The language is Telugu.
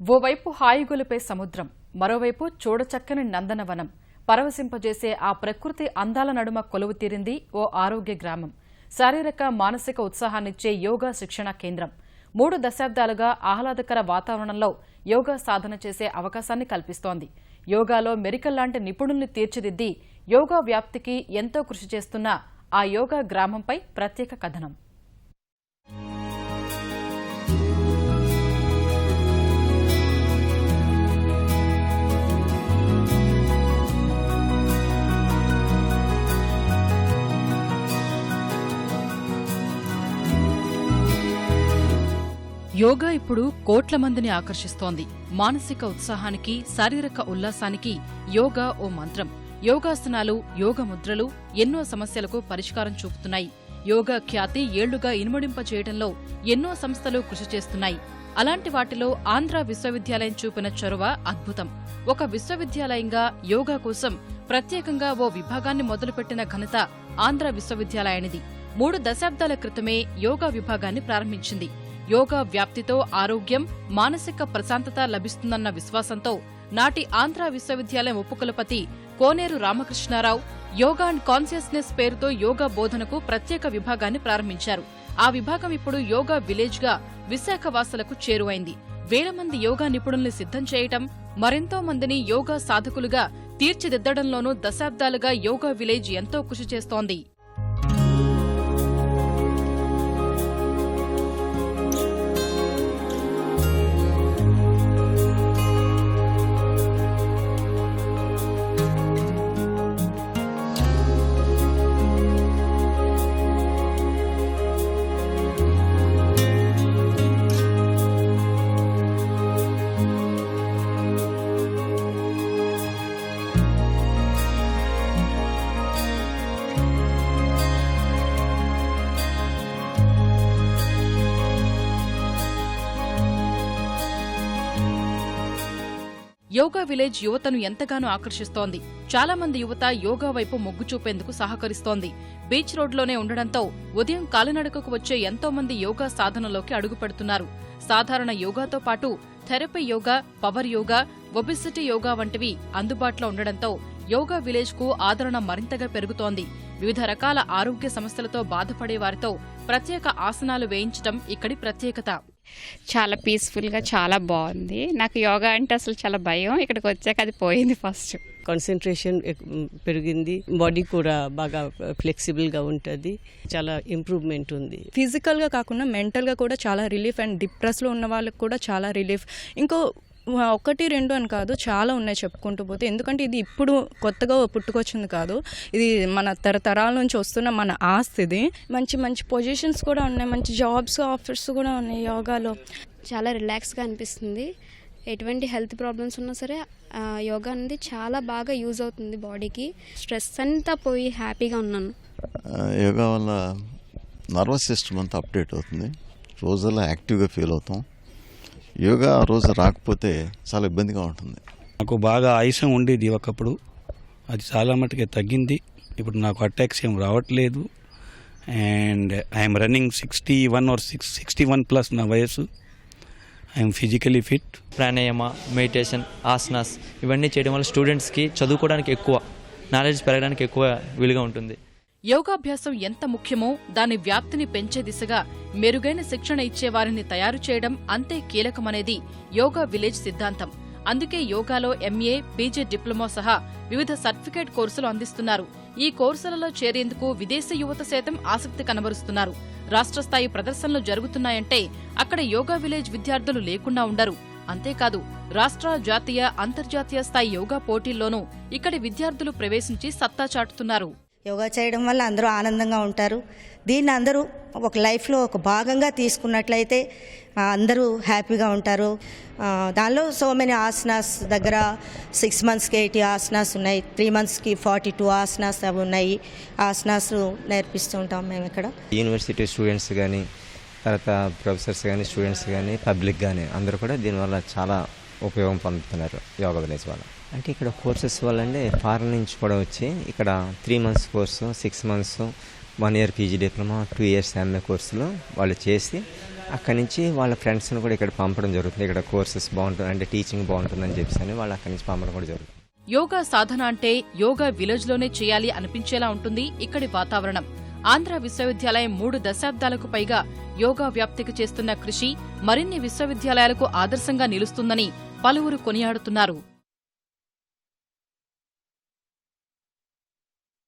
ఓవైపు హాయిగొలిపే సముద్రం మరోవైపు చూడచక్కని నందనవనం. పరవశింపజేసే ఆ ప్రకృతి అందాల నడుమ కొలువు తీరింది ఓ ఆరోగ్య గ్రామం. శారీరక మానసిక ఉత్సాహాన్నిచ్చే యోగా శిక్షణ కేంద్రం. మూడు దశాబ్దాలుగా ఆహ్లాదకర వాతావరణంలో యోగా సాధన చేసే అవకాశాన్ని కల్పిస్తోంది. యోగాలో మెరికల్ లాంటి నిపుణుల్ని తీర్చిదిద్ది యోగా వ్యాప్తికి ఎంతో కృషి చేస్తున్న ఆ యోగా గ్రామంపై ప్రత్యేక కథనం. యోగా ఇప్పుడు కోట్ల మందిని ఆకర్షిస్తోంది. మానసిక ఉత్సాహానికి శారీరక ఉల్లాసానికి యోగా ఓ మంత్రం. యోగాసనాలు యోగ ముద్రలు ఎన్నో సమస్యలకు పరిష్కారం చూపుతున్నాయి. యోగా ఖ్యాతి ఏళ్ళుగా ఇనుమడింప చేయడంలో ఎన్నో సంస్థలు కృషి చేస్తున్నాయి. అలాంటి వాటిలో ఆంధ్ర విశ్వవిద్యాలయం చూపిన చొరవ అద్భుతం. ఒక విశ్వవిద్యాలయంగా యోగా కోసం ప్రత్యేకంగా ఓ విభాగాన్ని మొదలుపెట్టిన ఘనత ఆంధ్ర విశ్వవిద్యాలయానిది. మూడు దశాబ్దాల క్రితమే యోగా విభాగాన్ని ప్రారంభించింది. యోగా వ్యాప్తితో ఆరోగ్యం మానసిక ప్రశాంతత లభిస్తుందన్న విశ్వాసంతో నాటి ఆంధ్ర విశ్వవిద్యాలయం ఉపకులపతి Koneru Ramakrishnarao yoga and consciousness పేరుతో యోగా బోధనకు ప్రత్యేక విభాగాన్ని ప్రారంభించారు. ఆ విభాగం ఇప్పుడు యోగా విలేజ్గా విశాఖ వాసులకు చేరువైంది. వేల మంది యోగా నిపుణుల్ని సిద్ధం చేయటం మరెంతో మందిని యోగా సాధకులుగా తీర్చిదిద్దడంలోనూ దశాబ్దాలుగా యోగా విలేజ్ ఎంతో కృషి చేస్తోంది. యోగా విలేజ్ యువతను ఎంతగానో ఆకర్షిస్తోంది. చాలా మంది యువత యోగా వైపు మొగ్గు చూపేందుకు సహకరిస్తోంది. బీచ్ రోడ్లోనే ఉండడంతో ఉదయం కాలినడకకు వచ్చే ఎంతో మంది యోగా సాధనలోకి అడుగుపెడుతున్నారు. సాధారణ యోగాతో పాటు therapy yoga power yoga obesity yoga వంటివి అందుబాటులో ఉండడంతో యోగా విలేజ్కు ఆదరణ మరింతగా పెరుగుతోంది. వివిధ రకాల ఆరోగ్య సమస్యలతో బాధపడే వారితో ప్రత్యేక ఆసనాలు వేయించడం ఇక్కడి ప్రత్యేకత. చాలా పీస్ఫుల్గా చాలా బాగుంది. నాకు యోగా అంటే అసలు చాలా భయం. ఇక్కడికి వచ్చాక అది పోయింది ఫస్ట్ కాన్సన్ట్రేషన్ పెరిగింది. బాడీ కూడా బాగా ఫ్లెక్సిబుల్గా ఉంటుంది. చాలా ఇంప్రూవ్మెంట్ ఉంది. ఫిజికల్గా కాకుండా మెంటల్గా కూడా చాలా రిలీఫ్ అండ్ డిప్రెస్లో ఉన్న వాళ్ళకి కూడా చాలా రిలీఫ్ ఇంకో ఒకటి రెండు అని కాదు చాలా ఉన్నాయి చెప్పుకుంటూ పోతే. ఎందుకంటే ఇది ఇప్పుడు కొత్తగా పుట్టుకొచ్చింది కాదు. ఇది మన తరతరాల నుంచి వస్తున్న మన ఆస్తి ఇది. మంచి మంచి పొజిషన్స్ కూడా ఉన్నాయి. మంచి జాబ్స్ ఆఫర్స్ కూడా ఉన్నాయి యోగాలో. చాలా రిలాక్స్గా అనిపిస్తుంది. ఎటువంటి హెల్త్ ప్రాబ్లమ్స్ ఉన్నా సరే యోగా అనేది చాలా బాగా యూజ్ అవుతుంది బాడీకి స్ట్రెస్ అంతా పోయి హ్యాపీగా ఉన్నాను. యోగా వల్ల నర్వస్ సిస్టమ్ అంతా అప్డేట్ అవుతుంది. రోజుల్లో యాక్టివ్గా ఫీల్ అవుతాం. యోగా ఆ రోజు రాకపోతే చాలా ఇబ్బందిగా ఉంటుంది. నాకు బాగా ఆయుసం ఉండేది ఒకప్పుడు అది చాలా మటుకే తగ్గింది. ఇప్పుడు నాకు అటాక్స్ ఏం రావట్లేదు. And I'm running sixty one or six sixty one plus నా వయసు I'm physically fit pranayama meditation asanas ఇవన్నీ చేయడం వల్ల స్టూడెంట్స్కి చదువుకోవడానికి ఎక్కువ నాలెడ్జ్ పెరగడానికి ఎక్కువ వీలుగా ఉంటుంది. యోగాభ్యాసం ఎంత ముఖ్యమో దాని వ్యాప్తిని పెంచే దిశగా మెరుగైన శిక్షణ ఇచ్చే వారిని తయారు చేయడం అంతే కీలకమనేది యోగా విలేజ్ సిద్ధాంతం. అందుకే యోగాలో ఎంఏ పీజీ డిప్లొమా సహా వివిధ సర్టిఫికేట్ కోర్సులు అందిస్తున్నారు. ఈ కోర్సులలో చేరేందుకు విదేశీ యువత సైతం ఆసక్తి కనబరుస్తున్నారు. రాష్ట్ర స్థాయి ప్రదర్శనలు జరుగుతున్నాయంటే అక్కడ యోగా విలేజ్ విద్యార్థులు లేకుండా ఉండరు. అంతేకాదు రాష్ట్ర జాతీయ అంతర్జాతీయ స్థాయి యోగా పోటీల్లోనూ ఇక్కడి విద్యార్థులు ప్రవేశించి సత్తా చాటుతున్నారు. యోగా చేయడం వల్ల అందరూ ఆనందంగా ఉంటారు. దీన్ని అందరూ ఒక లైఫ్లో ఒక భాగంగా తీసుకున్నట్లయితే అందరూ హ్యాపీగా ఉంటారు. దానిలో సో మెనీ ఆసనాస్ దగ్గర సిక్స్ మంత్స్కి ఎయిటీ ఆసనాస్ ఉన్నాయి. త్రీ మంత్స్కి ఫార్టీ టూ ఆసనాస్ అవి ఉన్నాయి. ఆసనాస్ నేర్పిస్తూ ఉంటాం మేము ఇక్కడ. యూనివర్సిటీ స్టూడెంట్స్ కానీ తర్వాత ప్రొఫెసర్స్ కానీ స్టూడెంట్స్ కానీ పబ్లిక్ కానీ అందరూ కూడా దీనివల్ల చాలా ఉపయోగం పొందుతున్నారు యోగా విలేజ్ వల్ల. అంటే ఇక్కడ కోర్సెస్ వల్ల అంటే ఫారెన్ నుంచి కూడా వచ్చి ఇక్కడ three months course six months one year PG diploma two years MA కోర్సులు వాళ్ళు చేసి అక్కడి నుంచి వాళ్ళ ఫ్రెండ్స్ని కూడా ఇక్కడ పంపడం జరుగుతుంది. ఇక్కడ కోర్సెస్ బాగుంటుంది అంటే టీచింగ్ బాగుంటుందని చెప్పేసి అని వాళ్ళు అక్కడి నుంచి పంపడం కూడా జరుగుతుంది. యోగా సాధన అంటే యోగా విలేజ్లోనే చేయాలి అనిపించేలా ఉంటుంది ఇక్కడి వాతావరణం. ఆంధ్ర విశ్వవిద్యాలయం మూడు దశాబ్దాలకు పైగా యోగా వ్యాప్తికి చేస్తున్న కృషి మరిన్ని విశ్వవిద్యాలయాలకు ఆదర్శంగా నిలుస్తుందని పలువురు కొనియాడుతున్నారు.